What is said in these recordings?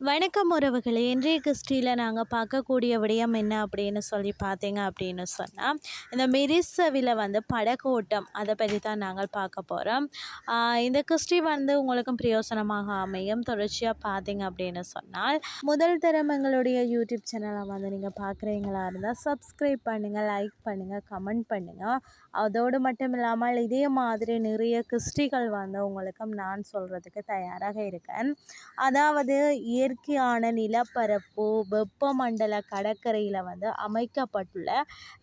வணக்கம் உறவுகளே. இன்றைய கிறிஸ்டியில் நாங்கள் பார்க்கக்கூடிய விடயம் என்ன அப்படின்னு சொல்லி பார்த்தீங்க அப்படின்னு சொன்னால் இந்த மெரிசவில் வந்து படகோட்டம் அதை பற்றி தான் நாங்கள் பார்க்க போகிறோம் இந்த கிறிஸ்டி வந்து உங்களுக்கும் பிரயோசனமாக அமையும். தொடர்ச்சியாக பார்த்தீங்க அப்படின்னு சொன்னால் முதல் தரம் எங்களுடைய யூடியூப் சேனலை வந்து நீங்கள் பார்க்குறீங்களா இருந்தால் சப்ஸ்கிரைப் பண்ணுங்கள் லைக் பண்ணுங்கள் கமெண்ட் பண்ணுங்கள் அதோடு மட்டும் இல்லாமல் இதே மாதிரி நிறைய கிறிஸ்டிகள் வந்து உங்களுக்கும் நான் சொல்கிறதுக்கு தயாராக இருக்கேன். அதாவது இயற்கையான நிலப்பரப்பு வெப்பமண்டல கடற்கரையில் வந்து அமைக்கப்பட்டுள்ள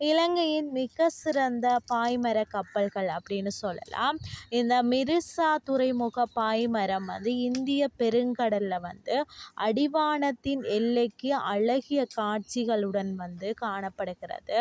இலங்கையின் மிக சிறந்த பாய்மர கப்பல்கள் அப்படின்னு சொல்லலாம். இந்த மிரிசா துறைமுக பாய்மரம் வந்து இந்திய பெருங்கடலில் வந்து அடிவானத்தின் எல்லைக்கு அழகிய காட்சிகளுடன் வந்து காணப்படுகிறது.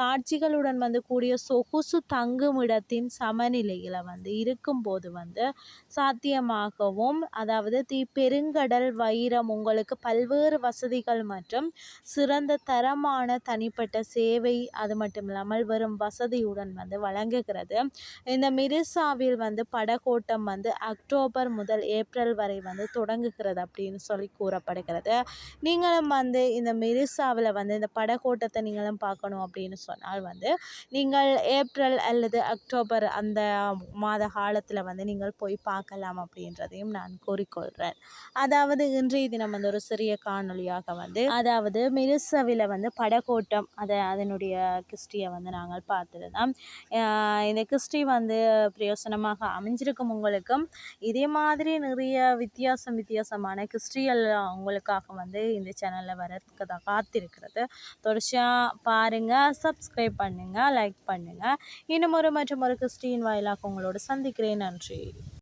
காட்சிகளுடன் வந்து கூடிய சொகுசு தங்குமிடத்தின் சமநிலையில் வந்து இருக்கும்போது வந்து சாத்தியமாகவும் அதாவது தி பெருங்கடல் வைரம் உங்களுக்கு பல்வேறு வசதிகள் மற்றும் சிறந்த தரமான தனிப்பட்ட சேவை அது மட்டும் இல்லாமல் வரும் வசதியுடன் வந்து வழங்குகிறது. இந்த மிரிசாவில் வந்து படகோட்டம் வந்து அக்டோபர் முதல் ஏப்ரல் வரை வந்து தொடங்குகிறது அப்படின்னு சொல்லி கூறப்படுகிறது. நீங்களும் வந்து இந்த மிரிசாவில் வந்து இந்த படகோட்டத்தை நீங்களும் பார்க்கணும் அப்படின்னு சொன்னால் வந்து நீங்கள் ஏப்ரல் அல்லது அக்டோபர் அந்த மாத காலத்தில் வந்து நீங்கள் போய் பார்க்கலாம் அப்படின்றதையும் நான் கூறிக்கொள்கிறேன் அதாவது இன்றைய தினம் வந்து ஒரு சிறிய காணொலியாக வந்து அதாவது மிருசவில வந்து படகோட்டம் அதை அதனுடைய கிறிஸ்டியை வந்து நாங்கள் பார்த்துருந்தோம். இந்த கிறிஸ்டி வந்து பிரயோசனமாக அமைஞ்சிருக்கும் உங்களுக்கும் இதே மாதிரி நிறைய வித்தியாசம் வித்தியாசமான கிறிஸ்டியல் உங்களுக்காக வந்து இந்த சேனலில் வரதுக்கு தான் காத்திருக்கிறது. தொடர்ச்சியாக பாருங்கள் சப்ஸ்கிரைப் பண்ணுங்கள் லைக் பண்ணுங்கள் இன்னும் ஒரு மற்றும் ஒரு கிறிஸ்டியின் வாயிலாக உங்களோட சந்திக்கிறேன். நன்றி.